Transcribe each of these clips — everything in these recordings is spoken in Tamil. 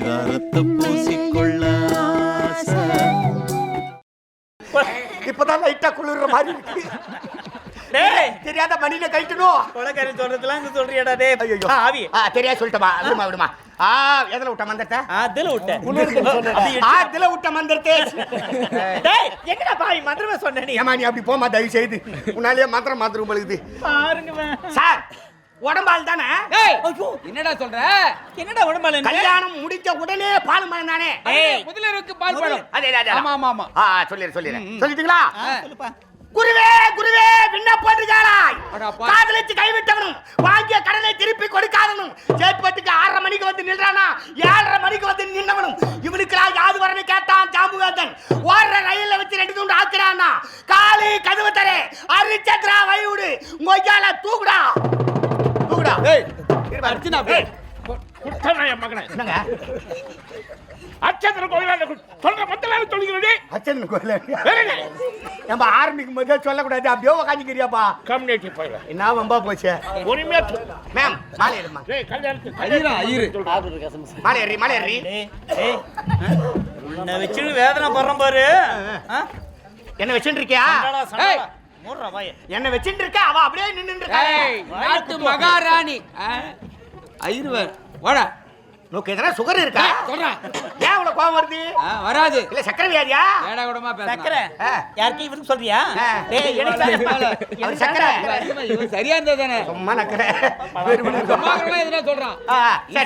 பரிதாரத்தை பூசிக்கொள்ள. இப்பதான் லைட்டா குளிர்ற மாதிரி இருக்கு. டேய். தெரியாத மணியில கழிக்கணும் கொலக்காரி சொல்றதுலாம் இங்க சொல்றியாடா டேய். ஐயோ ஆவி. ஆ தெரியா சொல்லிட்டமா? விடுமா விடுமா. ஆ எதுல விட்ட மந்திரத்தை? அதுல விட்டேன் ஆ இதுல விட்ட மந்திரத்தை. டேய் எங்கடா பாவி மந்திரமே சொன்ன நீ? ஏமா நீ அப்படி போமா தயவு செய்து உன்னாலேயே மந்திரம் மாத்திரம் பழுகுது பாருங்க சார் உடம்பால் தானே? என்னடா சொல்ற? என்னடா உடம்பால கல்யாணம் முடிஞ்ச உடனே பால் மரம் தானே? ஏய் முதலருக்கு பால் பழம். அதே ஆமா ஆமா ஆமா. ஆ சொல்லிடு சொல்லிடு. சொல்லிட்டீங்களா? குருவே குருவே விண்ண போட்டுக்காராய் அட அப்பா. காதலிச்சு கைவிட்டவனும் வாங்கிய கடனை திருப்பி கொடுக்காதவனும் சேட்பட்டுக்கு ஆறரை மணிக்கு வந்து நின்றானா ஏழரை மணிக்கு வந்து நின்னவனும் இவனுக்குலாம் யாது வரன்னு கேட்டான் ஜாம்புவேந்தன். ஓடுற ரயில்ல வச்சு ரெண்டு துண்டு ஆக்குறானா காலி கதவு தரே அரிச்சத்ரா வைவுடு மொய்யால தூக்குடா. அர்ச்சனா. என்னங்க? அச்சத்திர கோயிலாண்ட சொல்ற மத்தலால சொல்லுகிறது அச்சன் கோயில நம்ம ஆரம்பிக்கும் போதே சொல்லக்கூடாது. அப்படியே உக்காந்துக்கிறியாப்பா? கம்யூனிட்டி போயில என்ன வம்பா போச்சு? உரிமையா மேம் மாலை எடுமா? டேய் கல்யாணத்துக்கு ஐயரா ஐயரு. மாலை ஏறி மாலை ஏறி. டேய் டேய் உன்னை வச்சு வேதனை படுறோம் பாரு? என்ன வச்சுட்டு இருக்கியா? என்ன வச்சுட்டு இருக்க? அவ அப்படியே நின்னு இருக்கா? ஏய் நாட்டு மகாராணி. ஆ? ஐயருவர் வாடா. உனக்கு எதனா சுகர் இருக்கா? ஏய், சொல்றா. ஏன் இவ்வளவு கோவம் வருது? வராது. இல்ல சக்கரை வியாதியா ஏடா கூடமா சக்கரை. ஆ. யாருக்கு இவருக்கு சொல்றியா. டேய் எனக்கு சக்கரை. இவன் சரியா இருந்தா தானே சும்மா நக்கற மகாராணி எதுனா சொல்றான்.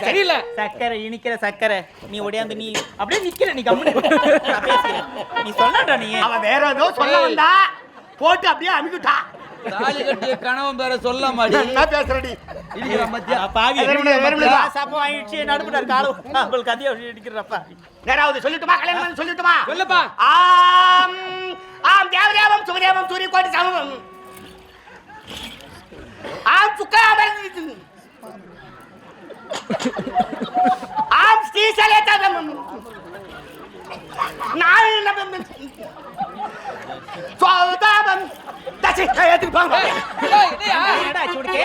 சரியில்லை. சக்கரை இனிக்கிற சக்கரை. நீ ஒடியாந்து நீ அப்படியே நிக்கிற நீ கம்முனு. நீ சொல்லாடா நீ. அவ வேற ஏதோ சொல்ல. வந்தா. போட்டு அப்படியே அமுக்கிட்டா தாலி கட்டிய கணவன் பேர சொல்ல மாடி. என்ன பேசுறடி? சொல்லட்டுமா? கல்யாணம் சொல்லட்டுமா? சொல்லுப்பா. ஆம் ஆம் தேவதேவம் சுகதேவம் சூரிய கோடி சமம் ஆம் சுக்காபரணி ஆம் ஸ்ரீசலேதம் நான் சோதாபம் தசி ஏத்துக்கு போங்க?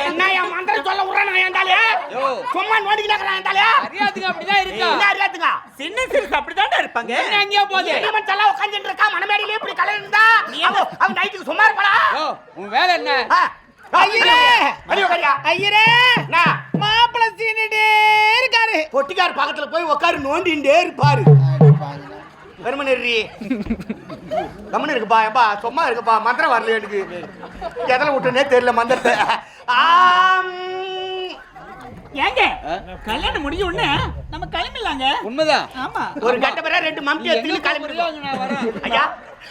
என்ன என் மந்திரம் சொல்ல விடுறேன் நான் ஏண்டாலே யோ. சும்மா ஏண்டாலே அப்படிதான் இருக்கா? என்ன அறியாதுங்க? சின்ன சிறுசு அப்படிதான்டா இருப்பாங்க. என்ன அங்கேயா போகுது? எல்லாம் உட்காந்துட்டு இருக்கா? மனமேடையிலே இப்படி கலை இருந்தா அவன் நைட்டுக்கு சும்மா இருப்பாளா உன் வேலை என்ன? ஆ, ஐயரே! அடி உட்காரியா? ஐயரே! நான் மாப்பிள சீனிட்டே இருக்காரு. பொட்டிக்கார் பக்கத்துல போய் உட்காரு நோண்டிண்டே இருப்பாரு. பெருமனேரி கம்மன் இருக்குப்பா ஏப்பா சும்மா இருக்குப்பா மந்திரம் வரல எனக்கு. எதில் விட்டுனே தெரியல மந்திரத்தை. ஆம். ஏங்க கல்யாணம் முடிஞ்ச உடனே நம்ம கிளம்பிடலாங்க. உண்மைதான். ஆமா. ஒரு கட்ட பிற ரெண்டு மம்டி எடுத்துன்னு கிளம்பி. ஐயா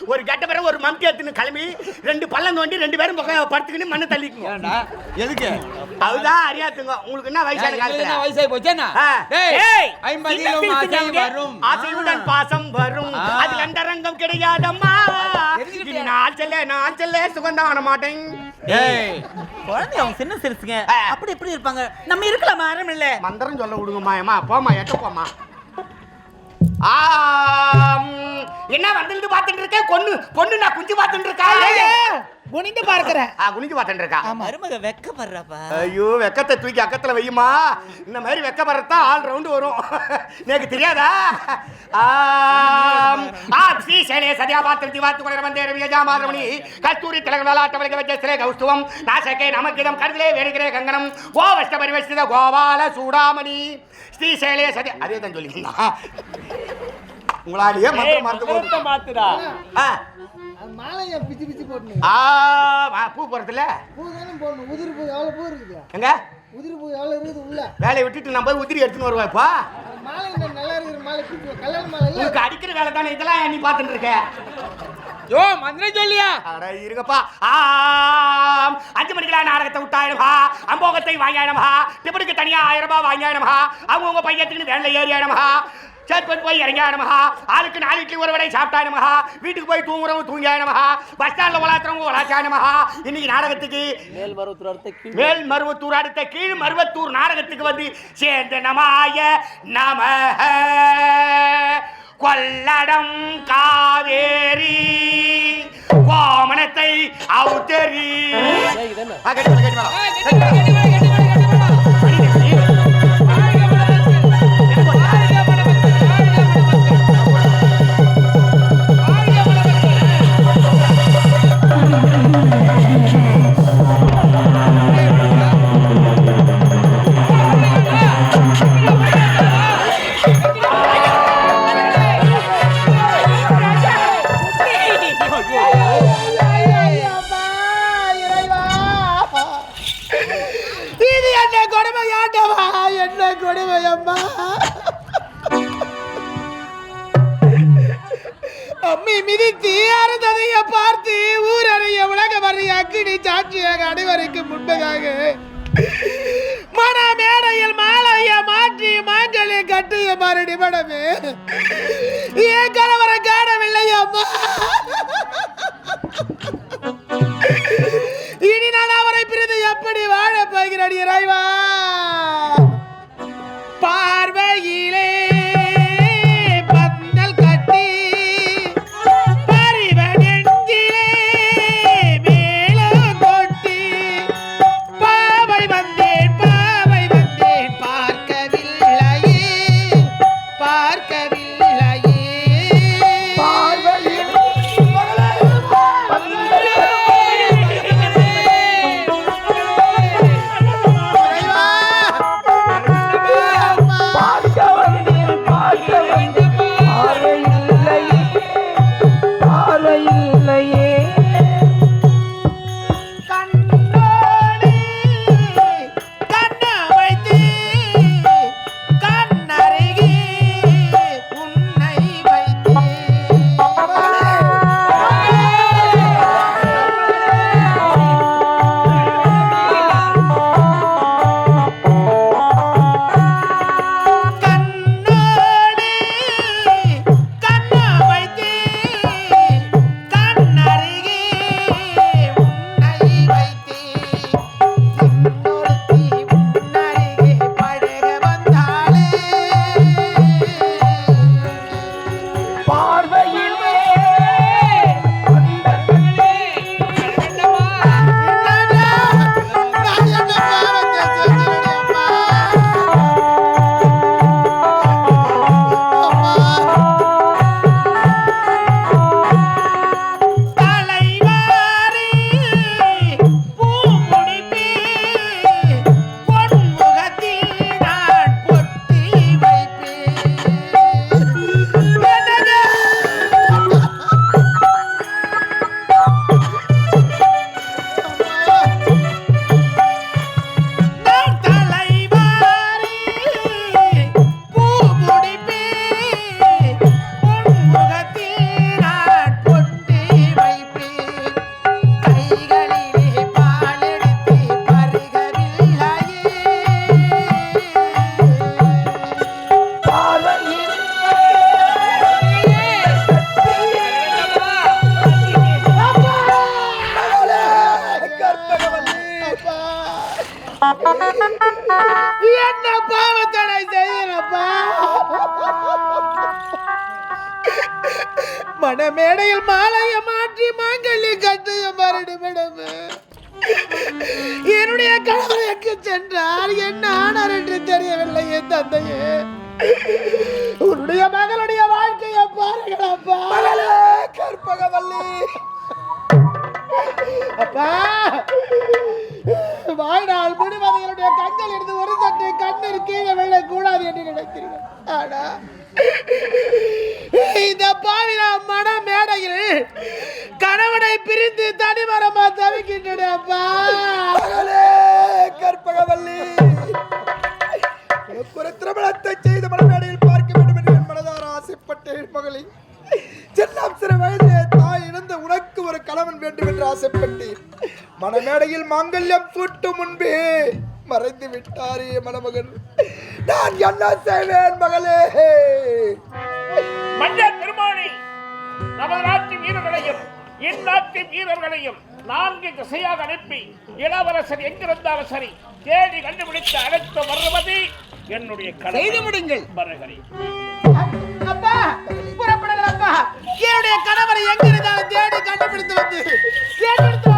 ஒரு கட்ட பிற ஒரு மம்டி எடுத்துன்னு கிளம்பி ரெண்டு பள்ளம் தோண்டி ரெண்டு பேரும் பக்கம் படுத்துக்கின்னு மண்ணை தள்ளிக்குங்க. எதுக்கு? அதுதான் அறியாத்துங்க. உங்களுக்கு என்ன வயசான என்ன காலத்துல வயசாகி. டேய் சிறுசுங்க. வரும். ஆசையுடன் பாசம் வரும். ஆ. அதில் அந்த ரங்கம் கிடையாதம்மா நான் செல்ல நான் செல்ல சுகந்தம் ஆன மாட்டேன் ஏய் குழந்தை அவங்க சின்ன சிறுசுங்க. அப்படி எப்படி இருப்பாங்க. நம்ம இருக்கலாமா? ஆரம் இல்ல. மந்திரம் சொல்ல விடுங்கம்மா ஏமா போமா எட்ட போமா ஆம், என்ன வந்து பார்த்துட்டு இருக்க? பொண்ணு பொண்ணு நான் குஞ்சு பார்த்துட்டு இருக்கா குனிந்து பார்க்கிறேன் ஆ குனிஞ்சு பார்த்துட்டு இருக்கா மருமக வெக்கப்படுறாப்பா. ஐயோ வெக்கத்தை தூக்கி அக்கத்துல வையுமா? இந்த மாதிரி வெக்கப்படுறதா ஆல் ரவுண்டு வரும். எனக்கு தெரியாதா? ஆம், ஸ்ரீ சேலே சத்யா பாத்திரம் திவாத்து குணர வந்தே ரவியஜா மாதவணி கஸ்தூரி திலக நலாட்டவளிக வஜ்ஜஸ்ரே கௌஸ்துவம். நாசகே நமக்கிதம் கருதிலே வேணுகிறே கங்கணம். கோவஷ்ட பரிவஷ்டித கோபால சூடாமணி. ஸ்ரீ சேலே சத்யா அதே தான் சொல்லிங்களா உங்களாலேயே மந்திரம் மறந்து போகுது. மாத்துடா. மாலையை பிச்சு பிச்சு போட்டு ஆ, பூ போறதுல பூ தானே போடணும். உதிரி பூ எவ்வளோ பூ இருக்குது எங்க? உதிரி பூ எவ்வளோ இருக்குது உள்ள? வேலையை விட்டுட்டு நான் போய் உதிரி எடுத்துன்னு அது மாலை நல்லா இருக்கிற மாலை? கல்யாண மாலை அடிக்கிற வேலை தானே? இதெல்லாம் நீ பார்த்துட்டு இருக்க? யோ மந்திரம் சொல்லியா? அட இருங்கப்பா. ஆம். அஞ்சு மணிக்கெல்லாம் நாடகத்தை விட்டாயிரமா அம்போகத்தை வாங்கியாயிரமா டிப்பனுக்கு தனியா ஆயிரம் ரூபாய் வாங்கியாயிரமா அவங்கவுங்க பையத்துக்கு வேலை ஏறியாயிரமா சேர்ப்பன் போய் இறங்கியாயிரமா ஆளுக்கு நாலு இட்லி ஒரு வடை சாப்பிட்டாயிரமா வீட்டுக்கு போய் தூங்குறவங்க தூங்கியாயிரமா பஸ் ஸ்டாண்ட்ல உலாத்துறவங்க உலாச்சாயிரமா இன்னைக்கு நாடகத்துக்கு மேல் மருவத்தூர் அடுத்த கீழ் மருவத்தூர் நாடகத்துக்கு வந்து சேர்ந்த நமாய நம கொள்ளடம் காவேரி கோமணத்தை அவுத்தரி அம்மா அம்மி மிதித்து அறுந்ததைய பார்த்து ஊரறைய உலக வரைய அக்கினி சாட்சியாக அனைவருக்கு முன்பதாக மணமேடையில் மாலைய மாற்றி மாங்கல்ய கட்டிய மறுநிமிடம். என்னுடைய கணவர் எங்கு சென்றார் என்ன ஆனார் என்று தெரியவில்லை என் தந்தையே. உன்னுடைய மகளுடைய வாழ்க்கையை பாருங்களப்பா கற்பகவல்லி. அப்பா வாழ்நாள் முழுவதும் என்னுடைய கண்கள் இருந்து ஒரு சற்று கண்ணீர் கீழே விழக்கூடாது என்று நினைக்கிறீர்கள். ஆனா இந்த பாவினா மன மேடையில் கணவனை பிரிந்து தனிமரமா தவிக்கின்றன அப்பா கற்பகவல்லி. ஒரு திருமணத்தை செய்து மனமேடையில் பார்க்க வேண்டும் என்று என் மனதார ஆசைப்பட்டேன் மகளே செல்லாம் சிறு வயதிலே தாய் இழந்த உனக்கு ஒரு கணவன் வேண்டும் என்று ஆசைப்பட்டேன். மணமேடையில் மாங்கல்யம் சூட்டு முன்பே மறைந்து விட்டாரே மணமகன். நான் என்ன செய்வேன் மகளே? மஞ்சள் பெருமானி நமது நாட்டு வீரர்களையும் இந்நாட்டு வீரர்களையும் நான்கு திசையாக அனுப்பி இளவரசர் எங்கிருந்தாலும் சரி தேடி கண்டுபிடித்து அழைத்து வருவது என்னுடைய. செய்து முடிங்கள். வருகிறேன் புறப்படுங்கள் அப்பா என்னுடைய கணவரை எங்கிருந்தாலும் தேடி கண்டுபிடித்து வந்து எடுத்து